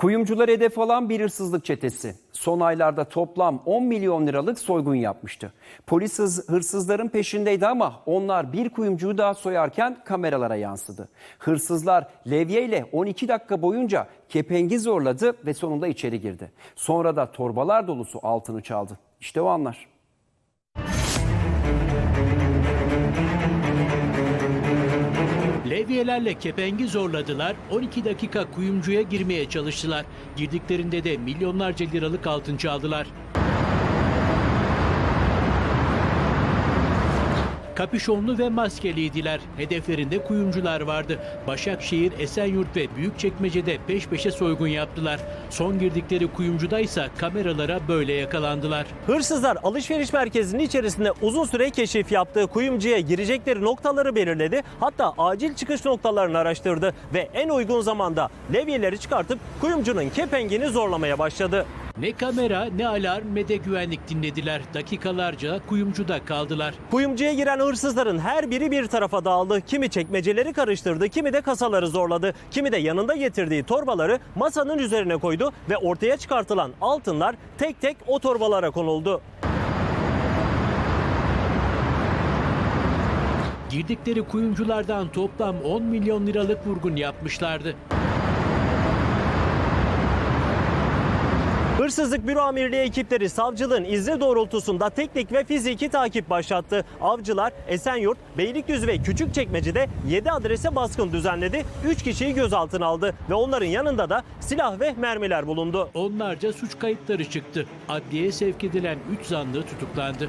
Kuyumcular hedef alan bir hırsızlık çetesi. Son aylarda toplam 10 milyon liralık soygun yapmıştı. Polis hırsızların peşindeydi ama onlar bir kuyumcuyu daha soyarken kameralara yansıdı. Hırsızlar levyeyle 12 dakika boyunca kepengi zorladı ve sonunda içeri girdi. Sonra da torbalar dolusu altını çaldı. İşte o anlar. Levyelerle kepengi zorladılar, 12 dakika kuyumcuya girmeye çalıştılar. Girdiklerinde de milyonlarca liralık altın çaldılar. Kapüşonlu ve maskeliydiler. Hedeflerinde kuyumcular vardı. Başakşehir, Esenyurt ve Büyükçekmece'de peş peşe soygun yaptılar. Son girdikleri kuyumcuda ise kameralara böyle yakalandılar. Hırsızlar alışveriş merkezinin içerisinde uzun süre keşif yaptığı kuyumcuya girecekleri noktaları belirledi. Hatta acil çıkış noktalarını araştırdı ve en uygun zamanda levyeleri çıkartıp kuyumcunun kepengini zorlamaya başladı. Ne kamera, ne alarm ne de güvenlik dinlediler. Dakikalarca kuyumcuda kaldılar. Kuyumcuya giren hırsızların her biri bir tarafa dağıldı. Kimi çekmeceleri karıştırdı, kimi de kasaları zorladı. Kimi de yanında getirdiği torbaları masanın üzerine koydu ve ortaya çıkartılan altınlar tek tek o torbalara konuldu. Girdikleri kuyumculardan toplam 10 milyon liralık vurgun yapmışlardı. Hırsızlık Büro Amirliği ekipleri savcılığın izni doğrultusunda teknik ve fiziki takip başlattı. Avcılar Esenyurt, Beylikdüzü ve Küçükçekmece'de 7 adrese baskın düzenledi. 3 kişiyi gözaltına aldı ve onların yanında da silah ve mermiler bulundu. Onlarca suç kayıtları çıktı. Adliyeye sevk edilen 3 zanlı tutuklandı.